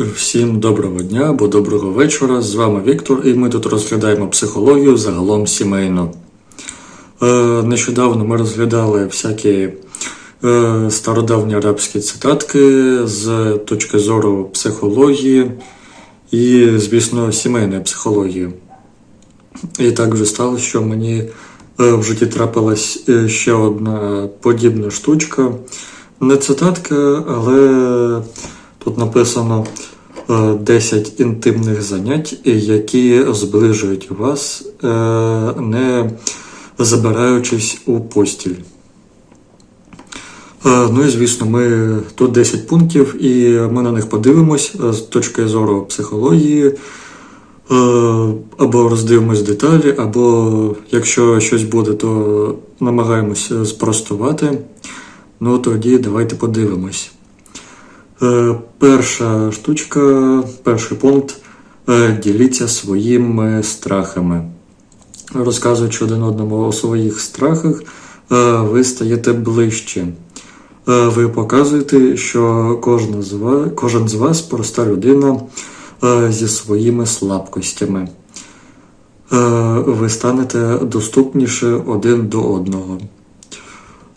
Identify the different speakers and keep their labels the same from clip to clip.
Speaker 1: Всім доброго дня або доброго вечора. З вами Віктор, і ми тут розглядаємо психологію загалом сімейно. Е, нещодавно ми розглядали всякі е, стародавні арабські цитатки з точки зору психології і, звісно, сімейної психології. І так вже сталося, що мені е, в житті трапилась ще одна подібна штучка. Не цитатка, але тут написано 10 інтимних занять, які зближують вас, е, не забираючись у постіль. Е, Ну і звісно, ми тут 10 пунктів, і ми на них подивимось е, з точки зору психології. Е, Або роздивимось деталі, або якщо щось буде, то намагаємося спростувати. Ну тоді давайте подивимось. Е, Перша штучка, перший пункт е, діліться своїми страхами. Розказуючи один одному у своїх страхах, е, ви стаєте ближче. Ви показуєте, що кожна з вас, кожен з вас проста людина зі своїми слабкостями. Ви станете доступніше один до одного.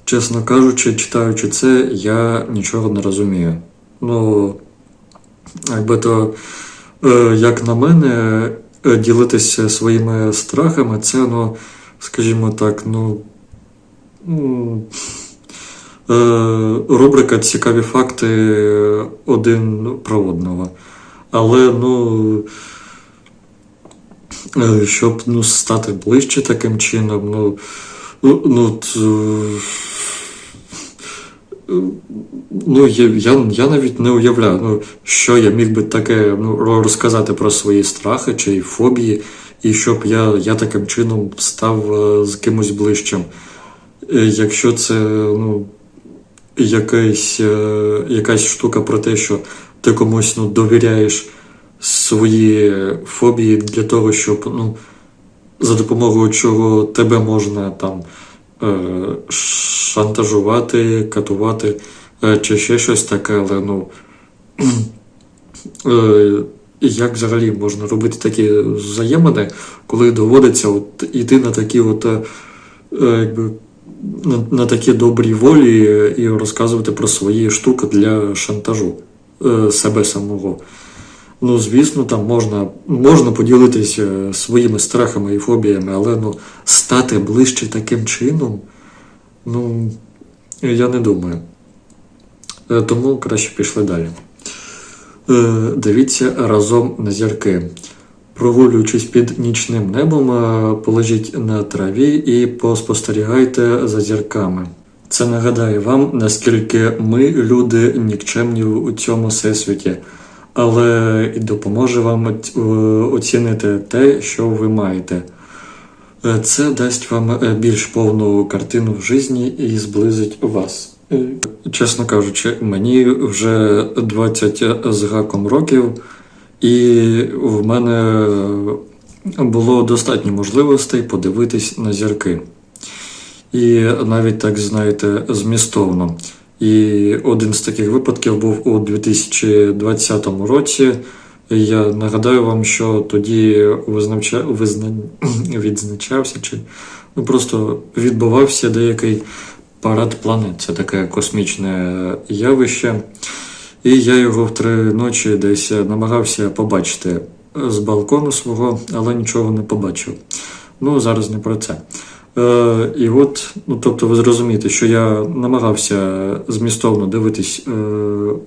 Speaker 1: Чесно кажучи, читаючи це, я нічого не розумію. Ну, якби то, е, як на мене, е, ділитися своїми страхами, це, ну, скажімо так, ну. Е, рубрика Цікаві факти один про одного. Але, ну. Щоб ну, стати ближче таким чином, ну. Ну, ну, я, я, я навіть не уявляю, ну, що я міг би таке ну, розказати про свої страхи чи фобії, і щоб я, я таким чином став е, з кимось ближчим. Е, Якщо це ну, якась, е, якась штука про те, що ти комусь ну, довіряєш свої фобії для того, щоб ну, за допомогою чого тебе можна там шантажувати, катувати е, чи ще щось таке, але ну. Е, як взагалі можна робити такі взаємини, коли доводиться от іти на такі от е, е, якби, на, такі добрій волі і розказувати про свої штуки для шантажу е, себе самого. Ну, звісно, там можна, можна поділитися своїми страхами і фобіями, але ну, стати ближче таким чином, ну, я не думаю. Е, Тому краще пішли далі. Е, Дивіться разом на зірки. Прогулюючись під нічним небом, е, положіть на траві і поспостерігайте за зірками. Це нагадає вам, наскільки ми, люди, нікчемні у цьому всесвіті, але і допоможе вам е, оцінити те, що ви маєте. Е, Це дасть вам е, більш повну картину в житті і зблизить вас. Чесно кажучи, мені вже 20 з гаком років, і в мене було достатньо можливостей подивитись на зірки. І навіть так, знаєте, змістовно. І один з таких випадків був у 2020 році. Я нагадаю вам, що тоді визнача... визна... відзначався чи ну, просто відбувався деякий парад планет. Це таке космічне явище. І я його в три ночі десь намагався побачити з балкону свого, але нічого не побачив. Ну, зараз не про це. Е, і от, ну тобто, ви зрозумієте, що я намагався змістовно дивитись е,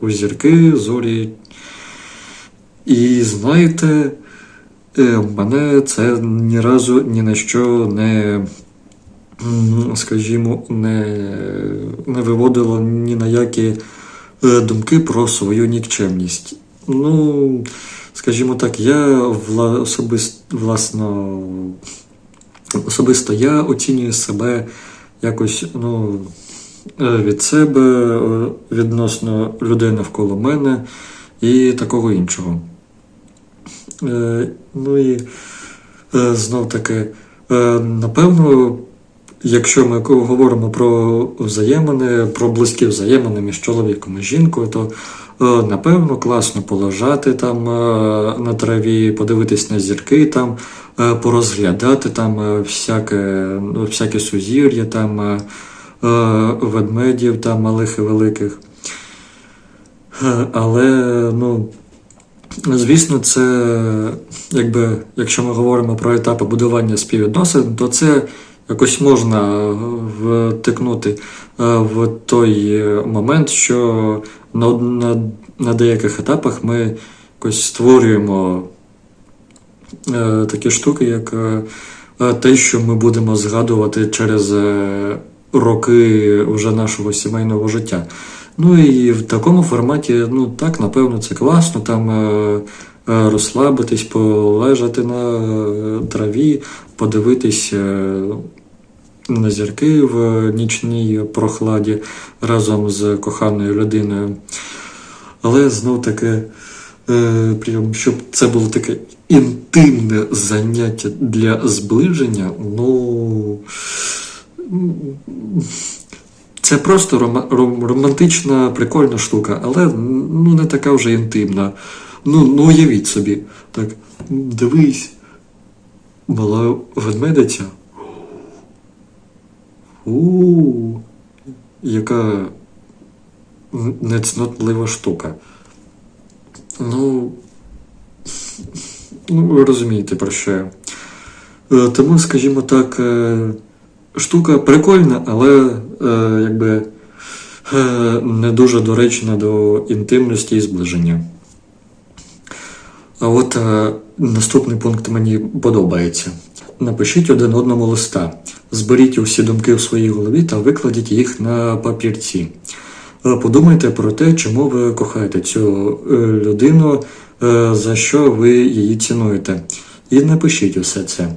Speaker 1: у зірки, зорі. І знаєте, е, мене це ні разу ні на що не, скажімо, не, не виводило ні на які е, думки про свою нікчемність. Ну, скажімо так, я вла, особисто, власно, особисто я оцінюю себе якось ну, е, від себе, е, відносно людей навколо мене і такого іншого. Е, Ну і знов таки, напевно, якщо ми говоримо про взаємини, про близькі взаємини між чоловіком і жінкою, то напевно, класно полежати там е, на траві, подивитись на зірки, там, е, порозглядати там е, всяке, ну, всяке сузір'я, там е, е, ведмедів там малих і великих. Е, Але, ну, звісно, це, якби, якщо ми говоримо про етапи будування співвідносин, то це якось можна втикнути е, в той момент, що на, на, на деяких етапах ми якось створюємо е, такі штуки, як е, е, те, що ми будемо згадувати через е, роки вже нашого сімейного життя. Ну і в такому форматі, ну так, напевно, це класно. Там е, е, розслабитись, полежати на е, траві, подивитись е, на зірки в нічній прохладі разом з коханою людиною. Але знов таки, е, прям, щоб це було таке інтимне заняття для зближення, ну. Це просто рома- ром- романтична, прикольна штука, але ну, не така вже інтимна. Ну, ну уявіть собі, так, дивись, мала ведмедиця. У, яка нецнотлива штука. Ну, ну, ви розумієте, про що я. Е, Тому, скажімо так, е, штука прикольна, але е, якби не дуже доречна до інтимності і зближення. А от наступний пункт мені подобається. Напишіть один одному листа, зберіть усі думки в своїй голові та викладіть їх на папірці. Е, Подумайте про те, чому ви кохаєте цю е, людину, е, за що ви її цінуєте. І напишіть усе це.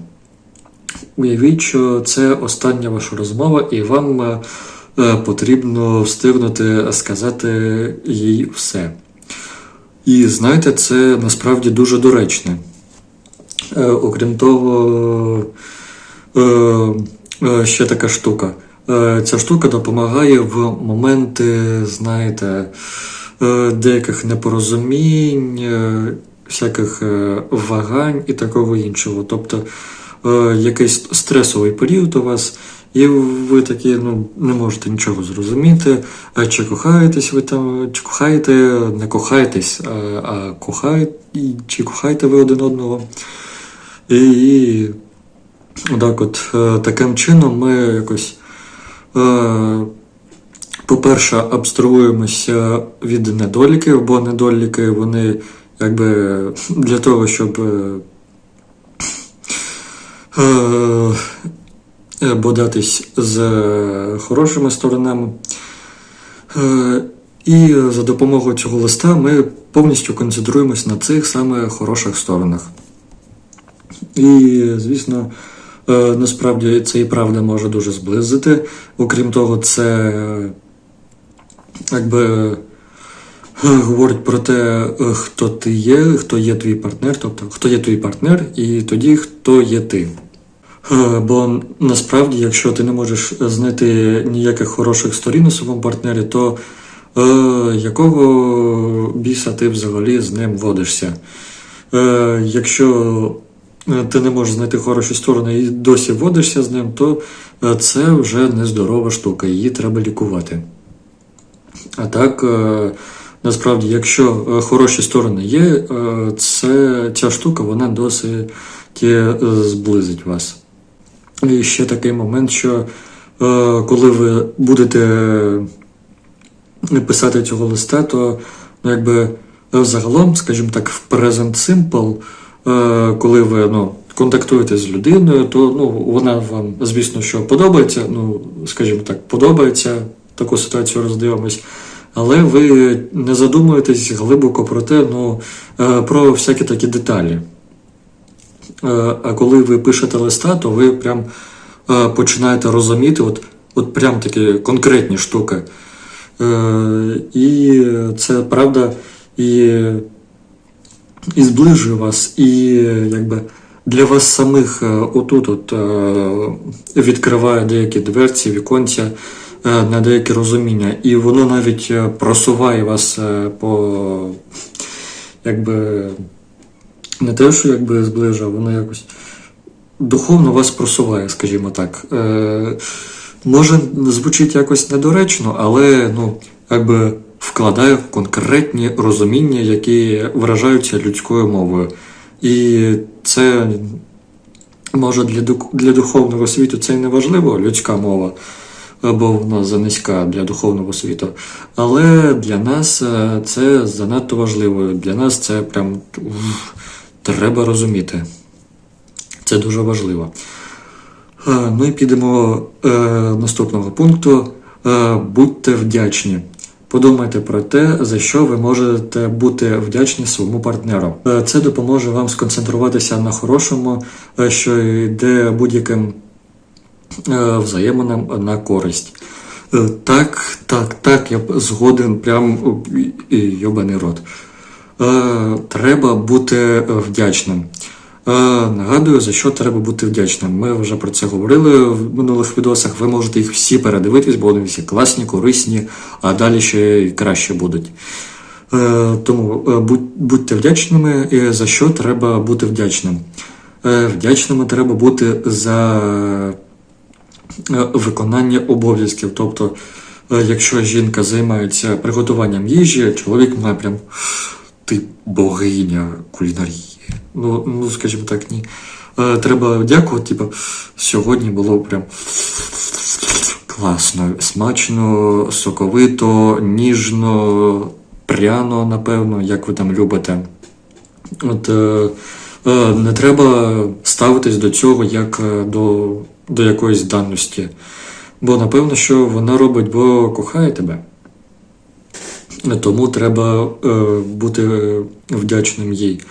Speaker 1: Уявіть, що це остання ваша розмова, і вам потрібно встигнути сказати їй все. І знаєте, це насправді дуже доречне. Е, окрім того, е, е, ще така штука. Ця штука допомагає в моменти, знаєте, деяких непорозумінь, всяких вагань і такого іншого. Тобто якийсь стресовий період у вас, і ви такі ну, не можете нічого зрозуміти, а чи кохаєтесь ви там, чи кохаєте, не кохаєтесь, а кохаєте, чи кохаєте ви один одного. І, так от, е, таким чином ми якось, е, по-перше, абстрагуємося від недоліків, бо недоліки вони якби для того, щоб е, бодатись з хорошими сторонами. І за допомогою цього листа ми повністю концентруємось на цих саме хороших сторонах. І, звісно, е, насправді це і правда може дуже зблизити. Окрім того, це е, якби е, говорить про те, хто ти є, хто є твій партнер, тобто хто є твій партнер, і тоді хто є ти. Бо насправді, якщо ти не можеш знайти ніяких хороших сторін у своєму партнері, то е, якого біса ти взагалі з ним водишся? Е, якщо ти не можеш знайти хороші сторони і досі водишся з ним, то е, це вже нездорова штука, її треба лікувати. А так, е, насправді, якщо е, хороші сторони є, е, це, ця штука вона досить е, зблизить вас. І ще такий момент, що е, коли ви будете писати цього листа, то ну, якби е, загалом, скажімо так, в Present Simple, е, коли ви ну, контактуєте з людиною, то ну, вона вам, звісно, що подобається, ну, скажімо так, подобається, таку ситуацію роздивимось. Але ви не задумуєтесь глибоко про те, ну, е, про всякі такі деталі. Е, А коли ви пишете листа, то ви прям е, починаєте розуміти, от, от прям такі конкретні штуки. Е, І це правда і, і зближує вас, і якби для вас самих е, отут от, е, відкриває деякі дверці, віконця е, на деяке розуміння, і воно навіть просуває вас по якби не те, що якби зближує, воно якось духовно вас просуває, скажімо так. Може, звучить якось недоречно, але ну, якби вкладає конкретні розуміння, які виражаються людською мовою. І це може для, для духовного світу це не важливо, людська мова, бо вона занизька для духовного світу. Але для нас е, це занадто важливо. Для нас це прям уф, треба розуміти. Це дуже важливо. Е, Ну і підемо е, наступного пункту. Е, будьте вдячні. Подумайте про те, за що ви можете бути вдячні своєму партнеру. Е, Це допоможе вам сконцентруватися на хорошому, е, що йде будь-яким е, взаєминам на користь. Так, так, так, я згоден, прям йобаний рот. Треба бути вдячним. Е, Нагадую, за що треба бути вдячним. Ми вже про це говорили в минулих відосах. Ви можете їх всі передивитись, бо вони всі класні, корисні, а далі ще й краще будуть. Е, Тому е, будьте вдячними, і за що треба бути вдячним. Вдячними треба бути за виконання обов'язків. Тобто, якщо жінка займається приготуванням їжі, чоловік має прям ти богиня кулінарії. Ну, ну скажімо так, ні. Е, Треба дякувати, типу, сьогодні було прям класно, смачно, соковито, ніжно, пряно, напевно, як ви там любите. От е, е, не треба ставитись до цього як е, до, до якоїсь даності. Бо напевно, що вона робить, бо кохає тебе. Тому треба е, бути вдячним їй.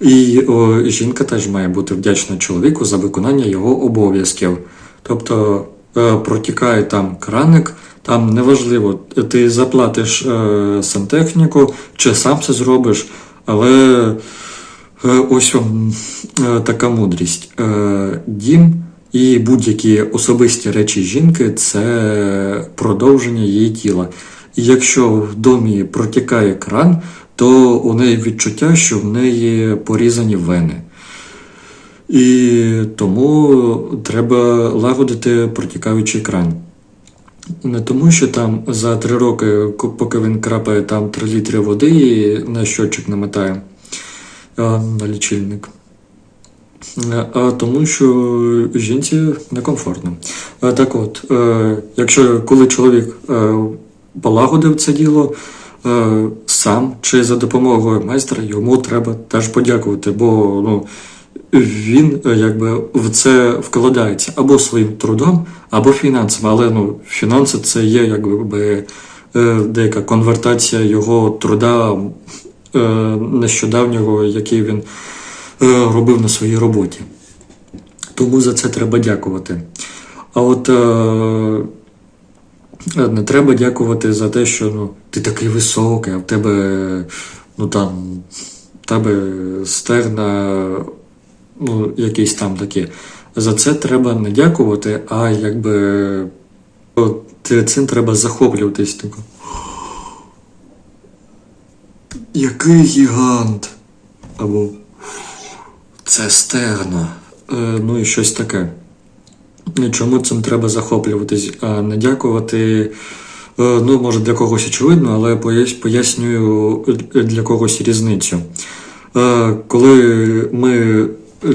Speaker 1: І о, жінка теж має бути вдячна чоловіку за виконання його обов'язків. Тобто е, протікає там краник, там неважливо, ти заплатиш е, сантехніку чи сам це зробиш, але е, ось вам е, така мудрість. Е, дім і будь-які особисті речі жінки це продовження її тіла. І якщо в домі протікає кран, то у неї відчуття, що в неї порізані вени. І тому треба лагодити протікаючий кран. Не тому, що там за три роки, поки він крапає там 3 літри води і на щочик намотає на лічильник. А тому, що жінці некомфортно. Так от, е, якщо коли чоловік е, полагодив це діло е, сам чи за допомогою майстра, йому треба теж подякувати, бо ну, він е, якби в це вкладається або своїм трудом, або фінансами. Але ну, фінанси це є якби е, деяка конвертація його труда е, нещодавнього, який він робив на своїй роботі. Тому за це треба дякувати. А от не треба дякувати за те, що ну, ти такий високий, а в тебе, ну там, тебе стегна, ну, якісь там такі. За це треба не дякувати, а якби от, цим треба захоплюватись. Тако. Який гігант! Або це стегна. Е, ну і щось таке. І Чому цим треба захоплюватись, а не дякувати? Е, Ну, може, для когось очевидно, але пояс- пояснюю для когось різницю. Е, Коли ми,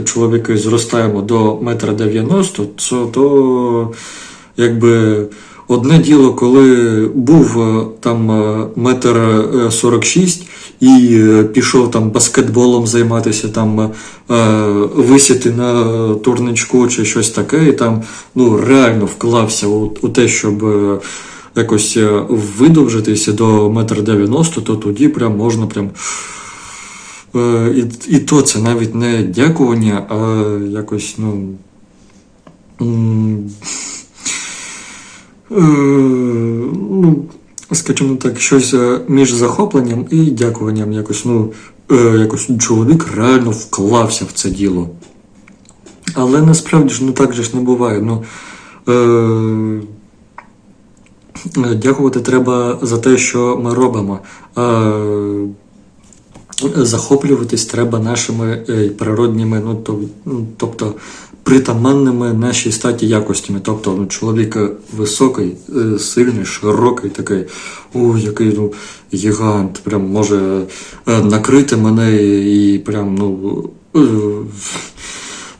Speaker 1: чоловіки, зростаємо до метра дев'яносто, то, то якби одне діло, коли був е, там е, метр е, сорок шість і е, пішов там баскетболом займатися, там е, висіти на турничку чи щось таке, і там ну, реально вклався у, у те, щоб е, якось е, видовжитися до метр дев'яносто, то тоді прям можна прям. Е, І, і то це навіть не дякування, а якось, ну. Е, ну, скажімо так, щось е, між захопленням і дякуванням. Якось, ну, е, якось чоловік реально вклався в це діло. Але насправді ж ну так же ж не буває. Ну, е, Дякувати треба за те, що ми робимо. Е, Захоплюватись треба нашими природніми, ну, ну, тобто притаманними нашій статі якостями. Тобто ну, чоловік високий, е, сильний, широкий, такий, о, який ну, гігант, прям може е, накрити мене і прям, ну, е,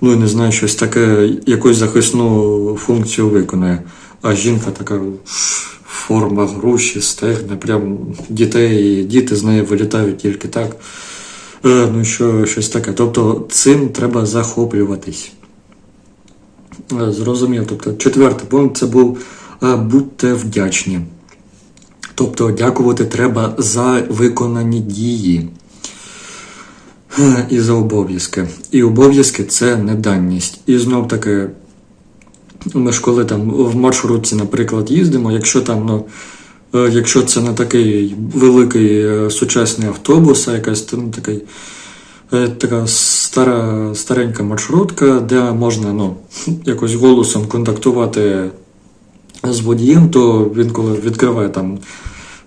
Speaker 1: ну, не знаю, щось таке, якусь захисну функцію виконує. А жінка така форма груші, стегна, прям дітей, діти з неї вилітають тільки так. Ну, що, щось таке. Тобто цим треба захоплюватись. Е, Зрозумів. Тобто, четвертий пункт це був е, будьте вдячні. Тобто, дякувати треба за виконані дії. Е, І за обов'язки. І обов'язки це не даність. І знов таки, ми ж коли там в маршрутці, наприклад, їздимо, якщо там, ну, якщо це не такий великий сучасний автобус, а якась там такий, така стара, старенька маршрутка, де можна ну, якось голосом контактувати з водієм, то він коли відкриває там,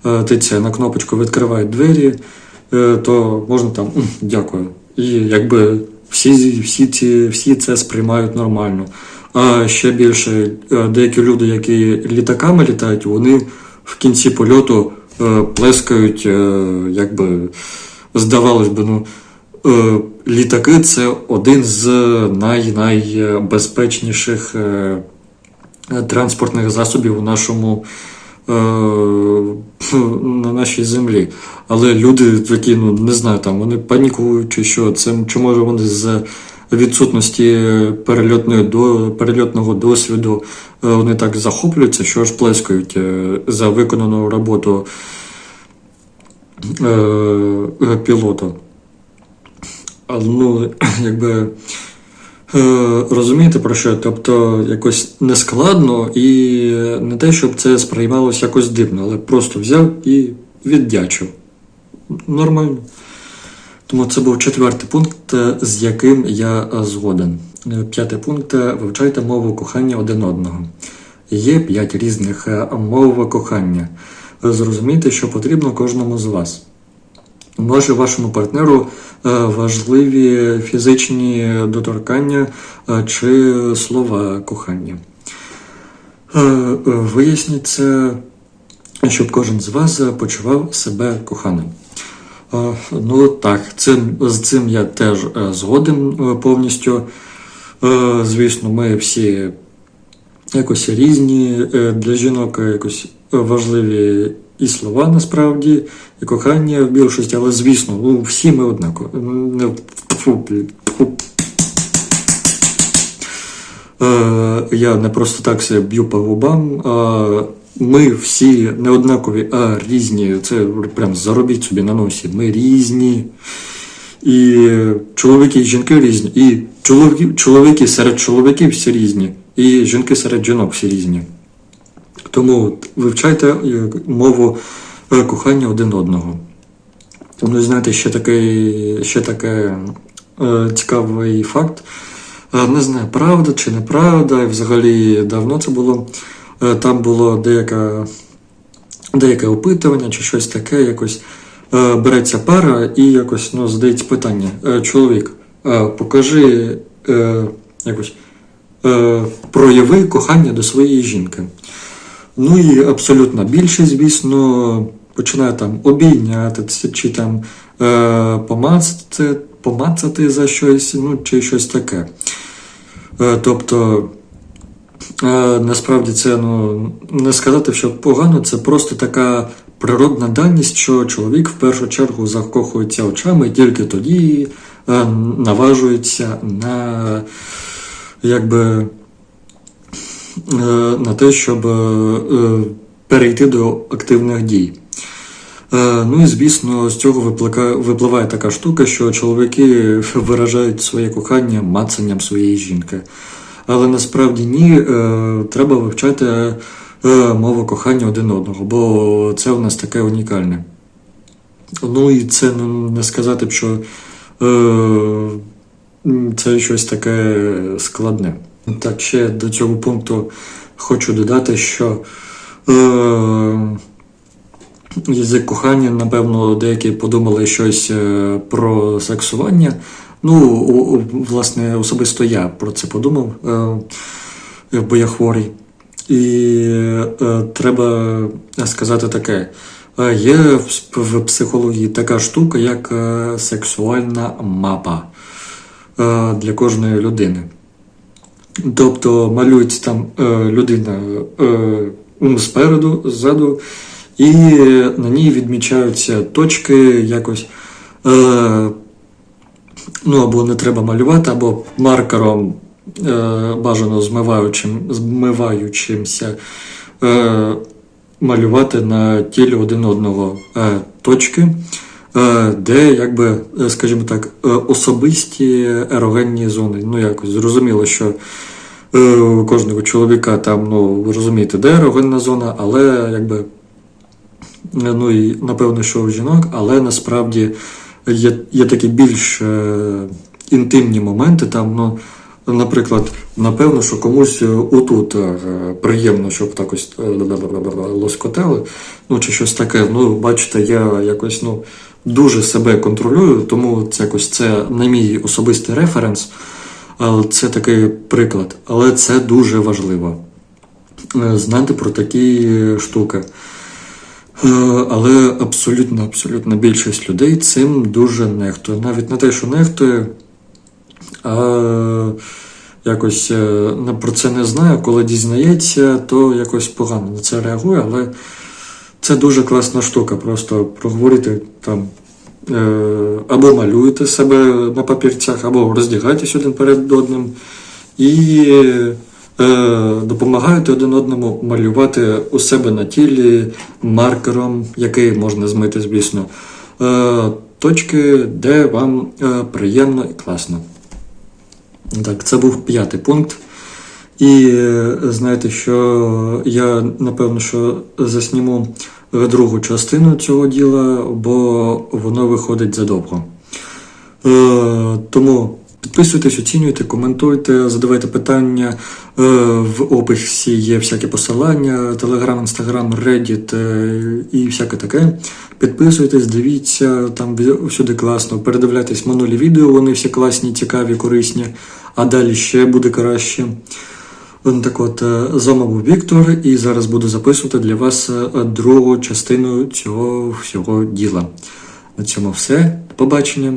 Speaker 1: е, тицяє на кнопочку, відкриває двері, е, то можна там дякую. І якби всі, всі, ці, всі це сприймають нормально. А ще більше е, деякі люди, які літаками літають, вони в кінці польоту е, плескають, е, якби здавалось би, ну. Е, Літаки це один з най-найбезпечніших е, транспортних засобів у нашому е, на нашій землі. Але люди такі, ну не знаю, там вони панікують чи що. Це чи може вони з відсутності перельотної до перельотного досвіду вони так захоплюються, що аж плескають за виконану роботу пілота. Ну, якби е, розумієте про що? Тобто якось нескладно і не те, щоб це сприймалося якось дивно, але просто взяв і віддячив. Нормально. Тому це був четвертий пункт, е, з яким я е, згоден. П'ятий пункт вивчайте мову кохання один одного. Є п'ять різних мов кохання. Зрозумійте, що потрібно кожному з вас. Може, вашому партнеру е, важливі фізичні доторкання е, чи слова кохання. Е, Виясніть це, щоб кожен з вас почував себе коханим. Ну так, цим, з цим я теж згоден повністю. Звісно, ми всі якось різні е, для жінок е, якось важливі і слова насправді, і кохання в більшості, але звісно, ну, всі ми однакові. Тьфу. Е, Я не просто так себе б'ю по губам. А ми всі не однакові, а різні. Це прям заробіть собі на носі. Ми різні. І чоловіки і жінки різні, і чоловіки, чоловіки серед чоловіків всі різні, і жінки серед жінок всі різні. Тому вивчайте е, мову е, кохання один одного. Ну, знаєте, ще такий, ще таке е, цікавий факт. Е, не знаю, правда чи неправда, і взагалі давно це було. Там було деяка, деяке опитування чи щось таке, якось е, береться пара і якось ну, задається питання. Е, чоловік, е, покажи е, якось прояви кохання до своєї жінки. Ну і абсолютна більшість, звісно, починає там обійняти це, чи там е, помацати, помацати за щось, ну чи щось таке. Е, тобто, е, насправді це ну, не сказати, що погано, це просто така природна даність, що чоловік в першу чергу закохується очами тільки тоді е, наважується на якби е, на те, щоб е, е, перейти до активних дій. Ну і звісно, з цього випливає така штука, що чоловіки виражають своє кохання мацанням своєї жінки. Але насправді ні, треба вивчати мову кохання один одного, бо це у нас таке унікальне. Ну і це ну, не сказати б, що це щось таке складне. Так, ще до цього пункту хочу додати, що Е, Язик кохання, напевно, деякі подумали щось е, про сексування. Ну, власне, особисто я про це подумав, е, бо я хворий. І е, треба сказати таке: Е, є в психології така штука, як е, сексуальна мапа е, для кожної людини. Тобто малюється там е, людина е, спереду, ззаду, і на ній відмічаються точки якось. Е, ну, або не треба малювати, або маркером е, бажано змиваючим, змиваючимся е, малювати на тілі один одного е, точки, е, де, якби, е, скажімо так, е, особисті ерогенні зони. Ну, якось зрозуміло, що е, у кожного чоловіка там, ну, ви розумієте, де ерогенна зона, але якби. Е, Ну і напевно, що у жінок, але насправді є, є такі більш е, інтимні моменти. Там, ну, наприклад, напевно, що комусь е, отут е, приємно, щоб так ось е, лоскотали, ну чи щось таке. Ну, бачите, я якось ну, дуже себе контролюю, тому це якось це не мій особистий референс, але це такий приклад. Але це дуже важливо. е, Знати про такі штуки. Е, Але абсолютно, абсолютно більшість людей цим дуже нехтує. Навіть не те, що нехтує, а якось е, про це не знає. Коли дізнається, то якось погано на це реагує, але це дуже класна штука. Просто проговорити там. е, Або малюєте себе на папірцях, або роздягайтесь один перед одним і е, допомагаєте один одному малювати у себе на тілі маркером, який можна змити, звісно, е, точки, де вам приємно і класно. Так, це був п'ятий пункт. І е, знаєте, що я напевно що засніму другу частину цього діла, бо воно виходить задовго. Е, тому підписуйтесь, оцінюйте, коментуйте, задавайте питання. Е, в описі є всякі посилання: Telegram, Instagram, Reddit е, і всяке таке. Підписуйтесь, дивіться, там всюди класно. Передивляйтесь минулі відео, вони всі класні, цікаві, корисні, а далі ще буде краще. Ну, Так от, з вами був Віктор, і зараз буду записувати для вас е, другу частину цього всього діла. На цьому все. До побачення.